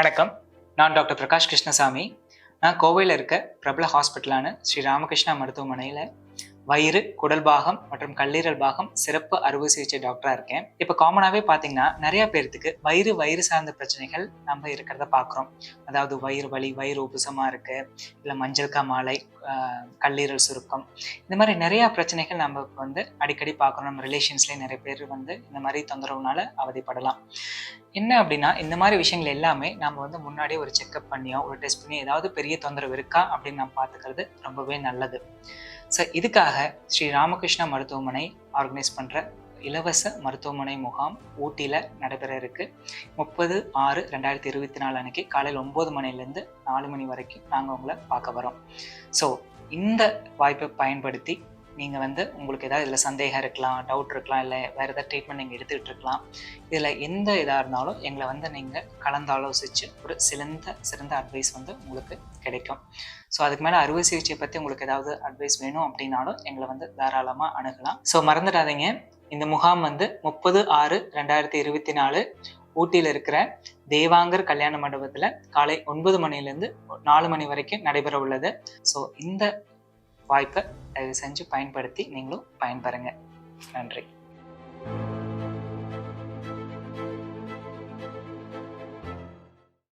வணக்கம். நான் டாக்டர் பிரகாஷ் கிருஷ்ணசாமி. நான் கோவையில் இருக்க பிரபல ஹாஸ்பிட்டலான ஸ்ரீ ராமகிருஷ்ணா மருத்துவமனையில் வயிறு குடல் பாகம் மற்றும் கல்லீரல் பாகம் சிறப்பு அறுவை சிகிச்சை டாக்டராக இருக்கேன். இப்போ காமனாகவே பார்த்தீங்கன்னா நிறைய பேர்த்துக்கு வயிறு வயிறு சார்ந்த பிரச்சனைகள் நம்ம இருக்கிறத பார்க்குறோம் அதாவது வயிறு வலி வயிறு உப்புசமாக இருக்கு இல்லை மஞ்சள் காமாலை கல்லீரல் சுருக்கம். இந்த மாதிரி நிறையா பிரச்சனைகள் நம்ம வந்து அடிக்கடி பார்க்குறோம் நம்ம ரிலேஷன்ஸ்லேயே நிறைய பேர் வந்து இந்த மாதிரி தொந்தரவுனால அவதிப்படலாம். என்ன அப்படின்னா இந்த மாதிரி விஷயங்கள் எல்லாமே நம்ம வந்து முன்னாடியே ஒரு செக்அப் பண்ணியோ ஒரு டெஸ்ட் பண்ணி ஏதாவது பெரிய தொந்தரவு இருக்கா அப்படின்னு நம்ம பார்த்துக்கிறது ரொம்பவே நல்லது. ஸோ இதுக்காக ஸ்ரீ ராமகிருஷ்ணா மருத்துவமனை ஆர்கனைஸ் பண்ணுற இலவச மருத்துவமனை முகாம் ஊட்டியில் நடைபெற இருக்கு. முப்பது ஆறு ரெண்டாயிரத்தி இருபத்தி நாலு அன்னைக்கு காலையில் ஒம்பது மணிலேருந்து நாலு மணி வரைக்கும் நாங்கள் உங்களை பார்க்க வரோம். ஸோ இந்த வாய்ப்பை பயன்படுத்தி நீங்கள் வந்து உங்களுக்கு ஏதாவது இதில் சந்தேகம் இருக்கலாம் டவுட் இருக்கலாம் இல்லை வேறு ஏதாவது ட்ரீட்மெண்ட் நீங்கள் எடுத்துக்கிட்டு இருக்கலாம். இதில் எந்த இதாக இருந்தாலும் எங்களை வந்து நீங்கள் கலந்தாலோசித்து ஒரு சிறந்த சிறந்த அட்வைஸ் வந்து உங்களுக்கு கிடைக்கும். ஸோ அதுக்கு மேலே அறுவை சிகிச்சை பற்றி உங்களுக்கு ஏதாவது அட்வைஸ் வேணும் அப்படின்னாலும் எங்களை வந்து தாராளமாக அணுகலாம். ஸோ மறந்துடாதீங்க. இந்த முகாம் வந்து முப்பது ஆறு ரெண்டாயிரத்தி இருபத்தி நாலு ஊட்டியில் இருக்கிற தேவாங்கர் கல்யாண மண்டபத்தில் காலை ஒன்பது மணிலேருந்து நாலு மணி வரைக்கும் நடைபெற உள்ளது. ஸோ இந்த வாய்ப்பை தயவு செஞ்சு பயன்படுத்தி நீங்களும் பயன்பெறுங்க. நன்றி.